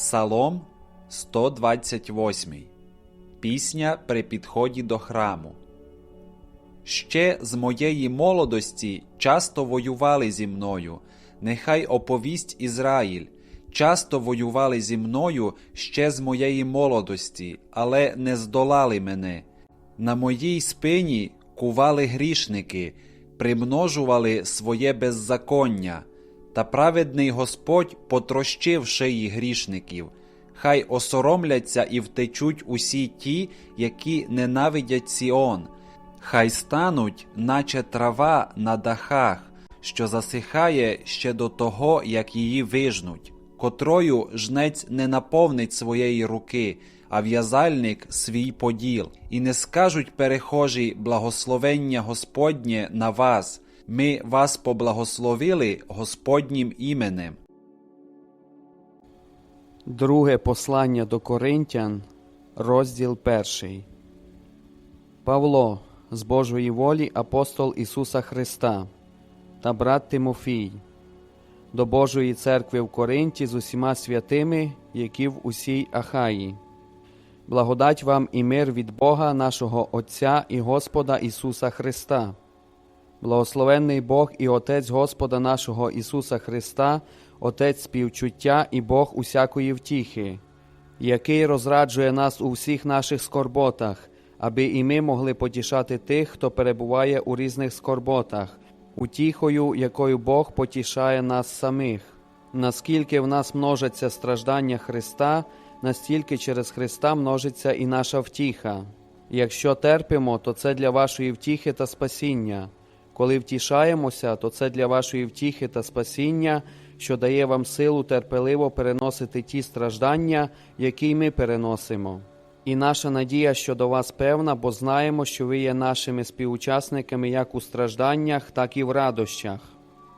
Псалом 128. Пісня при підході до храму. Ще з моєї молодості часто воювали зі мною. Нехай оповість Ізраїль. Часто воювали зі мною ще з моєї молодості, але не здолали мене. На моїй спині кували грішники, примножували своє беззаконня. Та праведний Господь потрощив шиї грішників. Хай осоромляться і втечуть усі ті, які ненавидять Сіон. Хай стануть, наче трава на дахах, що засихає ще до того, як її вижнуть, котрою жнець не наповнить своєї руки, а в'язальник свій поділ, і не скажуть перехожі благословення Господнє на вас. Ми вас поблагословили Господнім іменем. Друге послання до Коринтян, розділ перший. Павло, з Божої волі апостол Ісуса Христа та брат Тимофій, до Божої церкви в Коринті з усіма святими, які в усій Ахаї. Благодать вам і мир від Бога нашого Отця і Господа Ісуса Христа. Благословенний Бог і Отець Господа нашого Ісуса Христа, Отець співчуття і Бог усякої втіхи, який розраджує нас у всіх наших скорботах, аби і ми могли потішати тих, хто перебуває у різних скорботах, утіхою, якою Бог потішає нас самих. Наскільки в нас множаться страждання Христа, настільки через Христа множиться і наша втіха. Якщо терпимо, то це для вашої втіхи та спасіння. Коли втішаємося, то це для вашої втіхи та спасіння, що дає вам силу терпеливо переносити ті страждання, які ми переносимо. І наша надія щодо вас певна, бо знаємо, що ви є нашими співучасниками як у стражданнях, так і в радощах.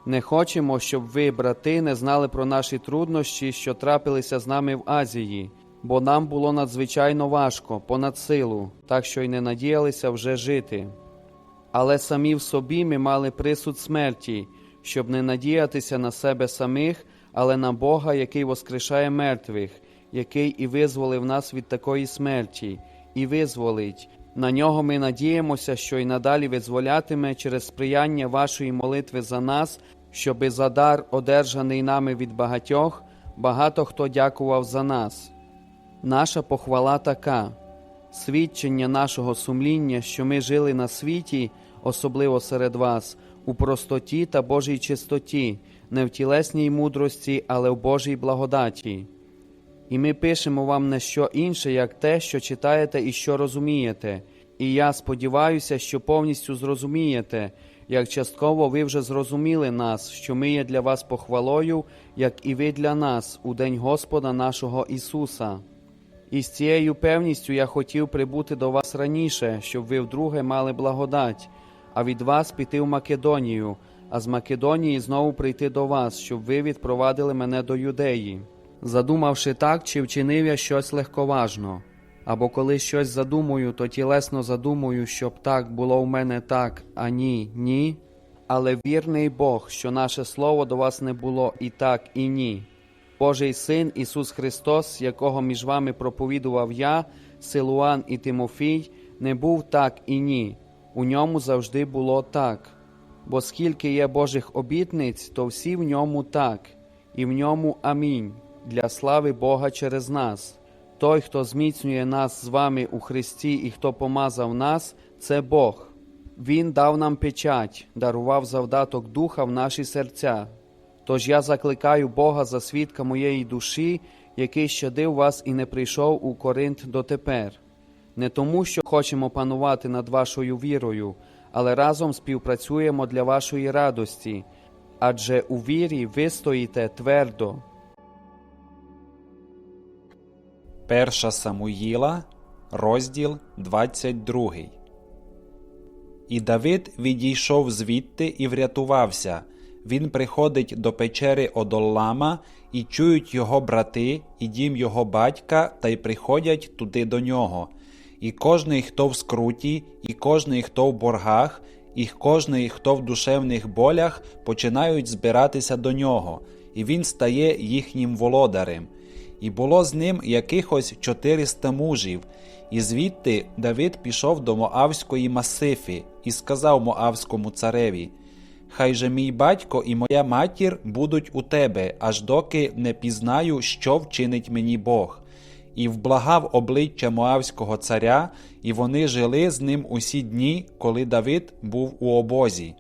Не хочемо, щоб ви, брати, не знали про наші труднощі, що трапилися з нами в Азії, бо нам було надзвичайно важко, понад силу, так що й не надіялися вже жити. Але самі в собі ми мали присуд смерті, щоб не надіятися на себе самих, але на Бога, який воскрешає мертвих, який і визволив нас від такої смерті, і визволить. На нього ми надіємося, що й надалі визволятиме через сприяння вашої молитви за нас, щоби за дар, одержаний нами від багатьох, багато хто дякував за нас. Наша похвала така свідчення нашого сумління, що ми жили на світі, особливо серед вас, у простоті та Божій чистоті, не в тілесній мудрості, але в Божій благодаті. І ми пишемо вам не що інше, як те, що читаєте і що розумієте. І я сподіваюся, що повністю зрозумієте, як частково ви вже зрозуміли нас, що ми є для вас похвалою, як і ви для нас у день Господа нашого Ісуса. І з цією певністю я хотів прибути до вас раніше, щоб ви вдруге мали благодать, а від вас піти в Македонію, а з Македонії знову прийти до вас, щоб ви відпровадили мене до юдеї. Задумавши так, чи вчинив я щось легковажно, або коли щось задумую, то тілесно задумую, щоб так було в мене так, а ні, ні. Але вірний Бог, що наше слово до вас не було і так, і ні. Божий Син Ісус Христос, якого між вами проповідував я, Силуан і Тимофій, не був так і ні. У ньому завжди було так. Бо скільки є Божих обітниць, то всі в ньому так, і в ньому амінь, для слави Бога через нас. Той, хто зміцнює нас з вами у Христі і хто помазав нас, це Бог. Він дав нам печать, дарував завдаток Духа в наші серця. Тож я закликаю Бога за свідка моєї душі, який щадив вас і не прийшов у Коринт дотепер, не тому, що хочемо панувати над вашою вірою, але разом співпрацюємо для вашої радості, адже у вірі ви стоїте твердо. Перша Самуїла, розділ 22. І Давид відійшов звідти і врятувався. Він приходить до печери Одоллама, і чують його брати, і дім його батька, та й приходять туди до нього. І кожний, хто в скруті, і кожний, хто в боргах, і кожний, хто в душевних болях, починають збиратися до нього, і він стає їхнім володарем. і було з ним якихось 400 мужів. І звідти Давид пішов до Моавської Масифи і сказав Моавському цареві: Хай же мій батько і моя матір будуть у тебе, аж доки не пізнаю, що вчинить мені Бог. І вблагав обличчя Моавського царя, і вони жили з ним усі дні, коли Давид був у обозі.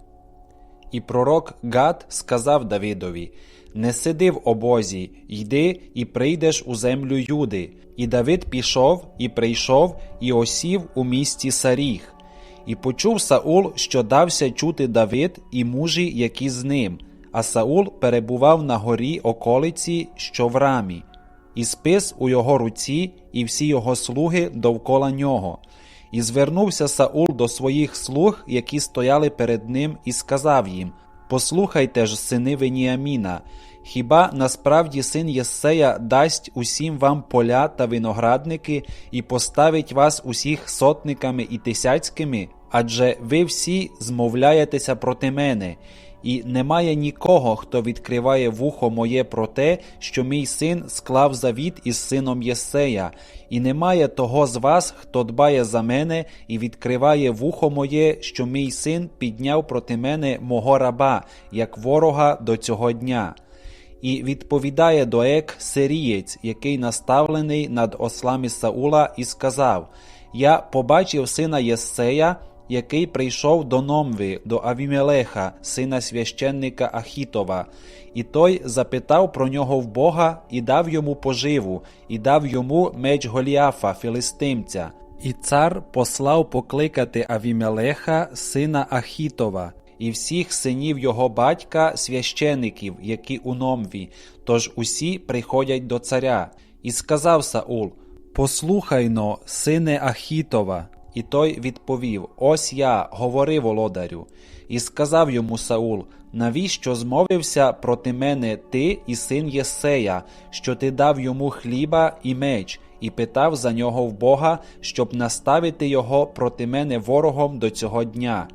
І пророк Гад сказав Давидові: Не сиди в обозі, йди і прийдеш у землю Юди. І Давид пішов, і прийшов, і осів у місті Саріг. І почув Саул, що дався чути Давид і мужі, які з ним. А Саул перебував на горі околиці, що в рамі, і спис у його руці, і всі його слуги довкола нього. І звернувся Саул до своїх слуг, які стояли перед ним, і сказав їм: Послухайте ж, сини Веніаміна, хіба насправді син Єссея дасть усім вам поля та виноградники і поставить вас усіх сотниками і тисяцькими? Адже ви всі змовляєтеся проти мене, і немає нікого, хто відкриває вухо моє про те, що мій син склав завіт із сином Єссея, і немає того з вас, хто дбає за мене і відкриває вухо моє, що мій син підняв проти мене мого раба, як ворога до цього дня. І відповідає Доек сирієць, який наставлений над ослами Саула, і сказав: Я побачив сина Єссея, який прийшов до Номви, до Авімелеха, сина священника Ахітова, і той запитав про нього в Бога і дав йому поживу, і дав йому меч Голіафа, філистимця. І цар послав покликати Авімелеха, сина Ахітова, і всіх синів його батька, священиків, які у Номві, тож усі приходять до царя. І сказав Саул: Послухайно, сине Ахітова. І той відповів: Ось я, говори володарю. І сказав йому Саул: Навіщо змовився проти мене ти і син Єсея, що ти дав йому хліба і меч, і питав за нього в Бога, щоб наставити його проти мене ворогом до цього дня?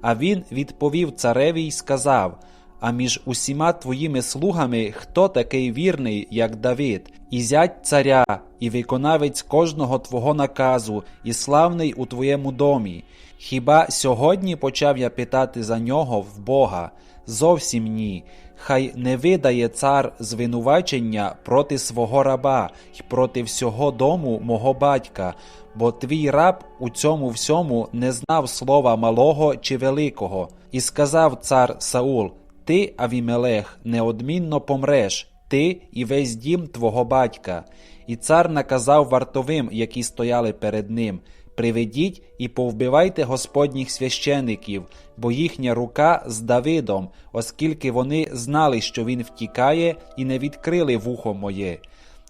А він відповів цареві й сказав: А між усіма твоїми слугами хто такий вірний, як Давид, і зять царя, і виконавець кожного твого наказу, і славний у твоєму домі? Хіба сьогодні почав я питати за нього в Бога? Зовсім ні. Хай не видає цар звинувачення проти свого раба й проти всього дому мого батька, бо твій раб у цьому всьому не знав слова малого чи великого. І сказав цар Саул: Ти, Авімелех, неодмінно помреш, ти і весь дім твого батька. І цар наказав вартовим, які стояли перед ним. Приведіть і повбивайте господніх священиків, бо їхня рука з Давидом, оскільки вони знали, що він втікає, і не відкрили вухо моє.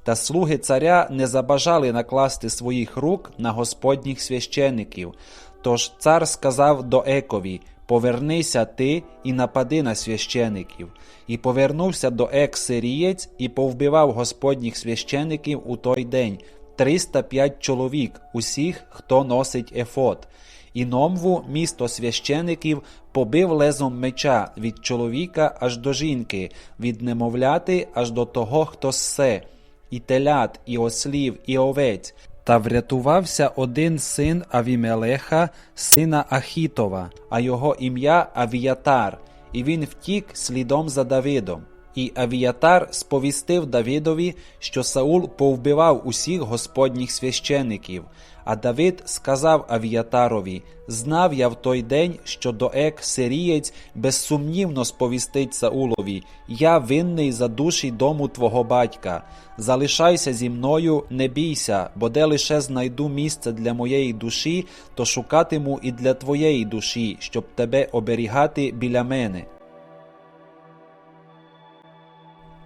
Та слуги царя не забажали накласти своїх рук на господніх священиків. Тож цар сказав до Екові: Повернися ти і напади на священиків. І повернувся до Ек сирієць і повбивав господніх священиків у той день. 305 чоловік, усіх, хто носить ефот. І Номву, місто священиків, побив лезом меча від чоловіка аж до жінки, від немовляти аж до того, хто ссе, і телят, і ослів, і овець. Та врятувався один син Авімелеха, сина Ахітова, а його ім'я Авіятар, і він втік слідом за Давидом. І Авіятар сповістив Давидові, що Саул повбивав усіх господніх священиків. А Давид сказав Авіатарові: Знав я в той день, що Доек сирієць безсумнівно сповістить Саулові: Я винний за душі дому твого батька. Залишайся зі мною, не бійся, бо де лише знайду місце для моєї душі, то шукатиму і для твоєї душі, щоб тебе оберігати біля мене.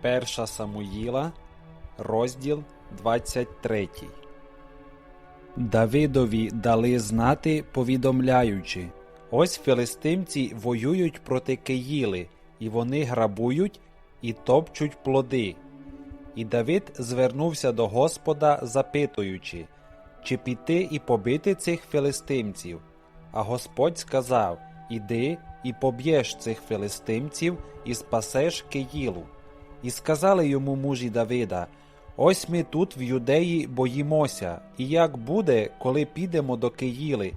Перша Самуїла, розділ 23. Давидові дали знати, повідомляючи: Ось філистимці воюють проти Киїли, і вони грабують і топчуть плоди. І Давид звернувся до Господа, запитуючи, чи піти і побити цих філистимців. А Господь сказав: Іди і поб'єш цих філистимців і спасеш Киїлу. І сказали йому мужі Давида: Ось ми тут в юдеї боїмося, і як буде, коли підемо до Киїли,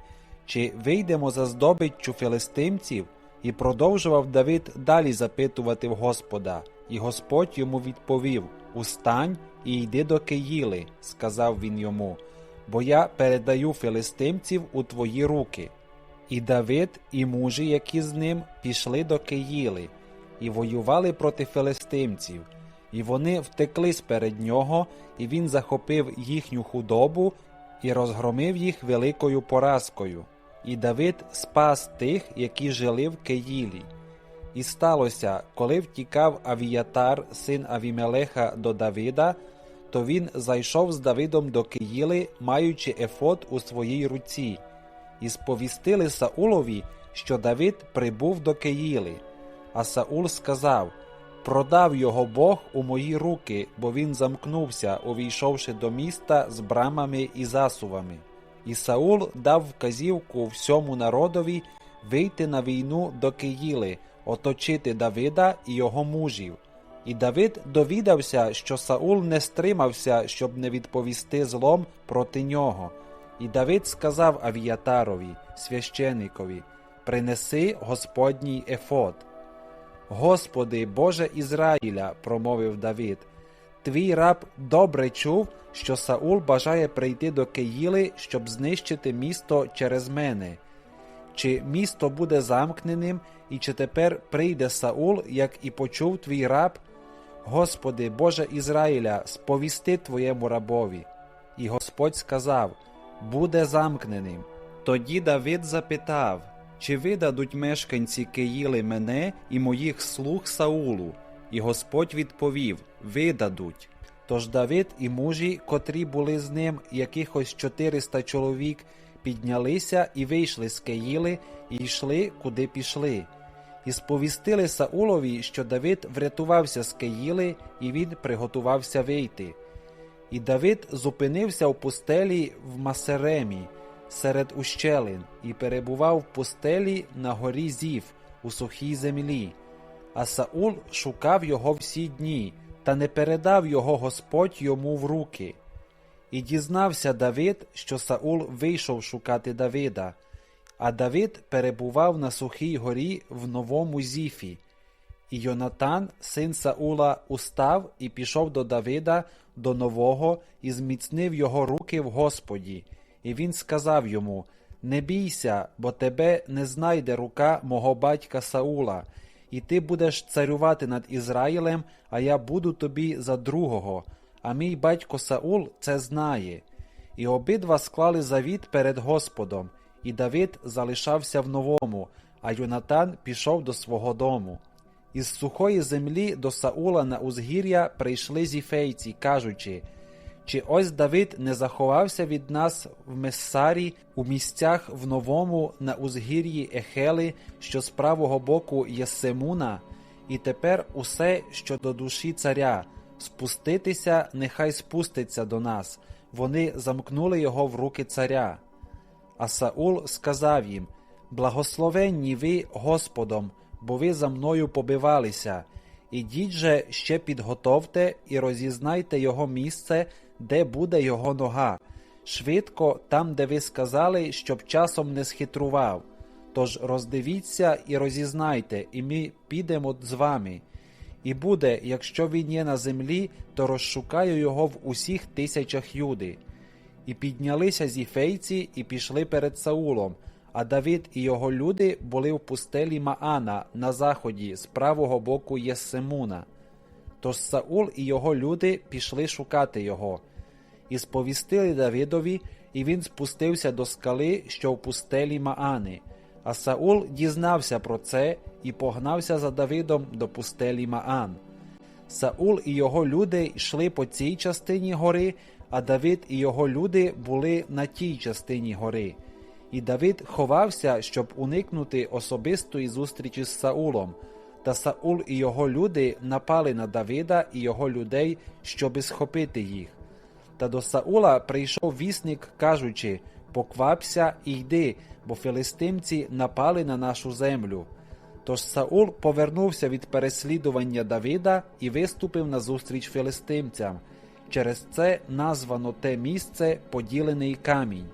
чи вийдемо за здобиччю филистимців? І продовжував Давид далі запитувати в Господа, і Господь йому відповів: Устань і йди до Киїли, сказав він йому, бо я передаю филистимців у твої руки. І Давид, і мужі, які з ним, пішли до Киїли, і воювали проти филистимців, і вони втеклись перед нього, і він захопив їхню худобу і розгромив їх великою поразкою. І Давид спас тих, які жили в Киїлі. І сталося, коли втікав Авіятар, син Авімелеха, до Давида, то він зайшов з Давидом до Киїли, маючи ефот у своїй руці, і сповістили Саулові, що Давид прибув до Киїли. А Саул сказав: Продав його Бог у мої руки, бо він замкнувся, увійшовши до міста з брамами і засувами. І Саул дав вказівку всьому народові вийти на війну до Киїли, оточити Давида і його мужів. І Давид довідався, що Саул не стримався, щоб не відповісти злом проти нього. І Давид сказав Авіатарові, священикові: Принеси Господній ефот. Господи, Боже Ізраїля, промовив Давид, твій раб добре чув, що Саул бажає прийти до Киїли, щоб знищити місто через мене. Чи місто буде замкненим, і чи тепер прийде Саул, як і почув твій раб? Господи, Боже Ізраїля, сповісти твоєму рабові. І Господь сказав: Буде замкненим. Тоді Давид запитав, чи видадуть мешканці Киїли мене і моїх слуг Саулу? І Господь відповів: Видадуть. Тож Давид і мужі, котрі були з ним, якихось 400 чоловік, піднялися і вийшли з Киїли, і йшли, куди пішли. І сповістили Саулові, що Давид врятувався з Киїли, і він приготувався вийти. І Давид зупинився в пустелі в Масеремі серед ущелин і перебував в пустелі на горі Зів у сухій землі. А Саул шукав його всі дні, та не передав його Господь йому в руки. І дізнався Давид, що Саул вийшов шукати Давида, а Давид перебував на сухій горі в новому Зіфі. І Йонатан, син Саула, устав і пішов до Давида до нового і зміцнив його руки в Господі. І він сказав йому: Не бійся, бо тебе не знайде рука мого батька Саула, і ти будеш царювати над Ізраїлем, а я буду тобі за другого. А мій батько Саул це знає. І обидва склали завіт перед Господом, і Давид залишався в новому, а Йонатан пішов до свого дому. Із сухої землі до Саула на узгір'я прийшли зіфейці, кажучи чи ось Давид не заховався від нас в Мессарі у місцях в новому на узгір'ї Ехели, що з правого боку Єсемуна, і тепер усе, що до душі царя, спуститися, нехай спуститься до нас. Вони замкнули його в руки царя. А Саул сказав їм: Благословенні ви Господом, бо ви за мною побивалися. Ідіть же ще підготовте і розізнайте його місце, де буде його нога, швидко там, де ви сказали, щоб часом не схитрував. Тож роздивіться і розізнайте, і ми підемо з вами. І буде, якщо він є на землі, то розшукаю його в усіх тисячах юди. І піднялися зіфейці і пішли перед Саулом, а Давид і його люди були в пустелі Маана на заході з правого боку Єссемуна. Тож Саул і його люди пішли шукати його, і сповістили Давидові, і він спустився до скали, що в пустелі Маани. А Саул дізнався про це і погнався за Давидом до пустелі Маан. Саул і його люди йшли по цій частині гори, а Давид і його люди були на тій частині гори. І Давид ховався, щоб уникнути особистої зустрічі з Саулом. Та Саул і його люди напали на Давида і його людей, щоби схопити їх. Та до Саула прийшов вісник, кажучи Поквапся і йди, бо филистимці напали на нашу землю. Тож Саул повернувся від переслідування Давида і виступив назустріч филистимцям. Через це названо те місце поділений камінь.